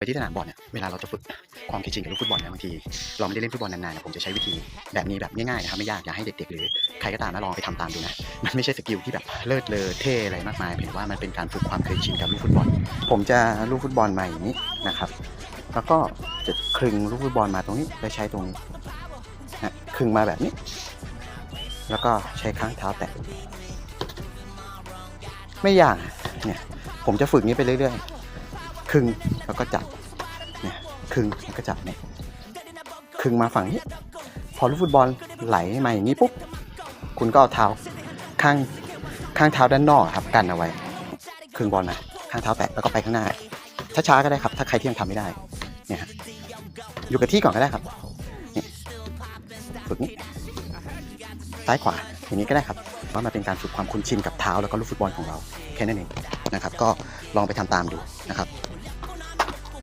ไปที่สนามบอลเนี่ยเวลาเราจะฝึกความคิดจริงกับลูกฟุตบอลเนี่ยบางทีเราไม่ได้เล่นฟุตบอลนานๆนี่ยผมจะใช้วิธีแบบนี้แบบง่ายๆนะครับไม่ยากอยากให้เด็กๆ หรือใครก็ตามนะลองไปทำตามดูนะมันไม่ใช่สกิลที่แบบเลิศเลอเท่อะไรมากมายเพียงว่ามันเป็นการฝึกความเคยชินกับลูกฟุตบอล ผมจะลูกฟุตบอลมาอย่างนี้นะครับ แล้วก็จะคลึงลูกฟุตบอลมาตรงนี้แล้วใช้ตรงนี้นะคลึงมาแบบนี้ แล้วก็ใช้ข้างเท้าแตะไม่ยากเนี่ยผมจะฝึกนี้ไปเรื่อยๆ คลึงแล้วก็จับเนี่ยคลึงแล้วก็จับเนี่ยคลึงมาฝั่งนี้ พอลูกฟุตบอลไหลมาอย่างนี้ปุ๊บคุณก็เอาเท้าข้างข้างเท้าด้านนอกครับกันเอาไว้คลึงบอลมาข้างเท้าแตะแล้วก็ไปข้างหน้าช้าๆก็ได้ครับ ถ้าใครที่ยังทำไม่ได้เนี่ยฮะอยู่กับที่ก่อนก็ได้ครับนี่ฝึกนี้ซ้ายขวาอย่างนี้ก็ได้ครับว่ามันเป็นการฝึกความคุ้นชินกับเท้าแล้วก็ลูกฟุตบอลของเราแค่นั้นเองนะครับ ก็ลองไปทำตามดูนะครับ